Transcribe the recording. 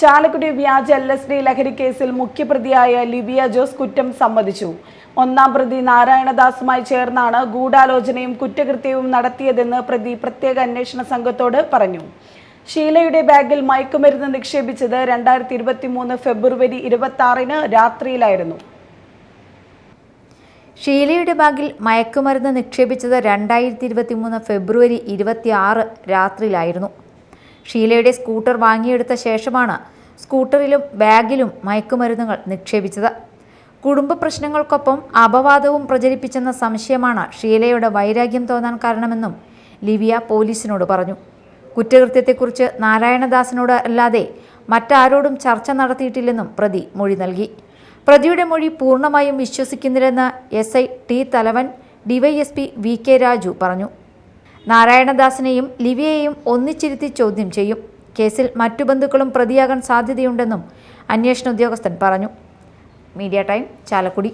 ചാലക്കുടി വ്യാജ L S D ലഹരിക്കേസിൽ കേസിൽ മുഖ്യപ്രതിയായ ലിബിയ ജോസ് കുറ്റം സമ്മതിച്ചു. ഒന്നാം പ്രതി നാരായണദാസുമായി ചേർന്നാണ് ഗൂഢാലോചനയും കുറ്റകൃത്യവും നടത്തിയതെന്ന് പ്രതി പ്രത്യേക അന്വേഷണ സംഘത്തോട് പറഞ്ഞു. ഷീലയുടെ ബാഗിൽ മയക്കുമരുന്ന് നിക്ഷേപിച്ചത് രണ്ടായിരത്തി ഇരുപത്തി മൂന്ന് ഫെബ്രുവരി ഇരുപത്തി ആറിന് രാത്രിയിലായിരുന്നു. ഷീലയുടെ ബാഗിൽ മയക്കുമരുന്ന് നിക്ഷേപിച്ചത് രണ്ടായിരത്തി ഇരുപത്തി മൂന്ന് ഫെബ്രുവരി ഇരുപത്തി ആറ് രാത്രിയിലായിരുന്നു. ഷീലയുടെ സ്കൂട്ടർ വാങ്ങിയെടുത്ത ശേഷമാണ് സ്കൂട്ടറിലും ബാഗിലും മയക്കുമരുന്നുകൾ നിക്ഷേപിച്ചത്. കുടുംബ പ്രശ്നങ്ങൾക്കൊപ്പം അപവാദവും പ്രചരിപ്പിച്ചെന്ന സംശയമാണ് ഷീലയുടെ വൈരാഗ്യം തോന്നാൻ കാരണമെന്നും ലിവിയ പോലീസിനോട് പറഞ്ഞു. കുറ്റകൃത്യത്തെക്കുറിച്ച് നാരായണദാസിനോട് അല്ലാതെ മറ്റാരോടും ചർച്ച നടത്തിയിട്ടില്ലെന്നും പ്രതി മൊഴി നൽകി. പ്രതിയുടെ മൊഴി പൂർണമായും വിശ്വസിക്കുന്നില്ലെന്ന് എസ് ഐ ടി തലവൻ ഡിവൈഎസ്പി വി കെ രാജു പറഞ്ഞു. നാരായണദാസിനെയും ലിവിയെയും ഒന്നിച്ചിരുത്തി ചോദ്യം ചെയ്യും. കേസിൽ മറ്റു ബന്ധുക്കളും പ്രതിയാകാൻ സാധ്യതയുണ്ടെന്നും അന്വേഷണ ഉദ്യോഗസ്ഥൻ പറഞ്ഞു. Media time Chalakudy.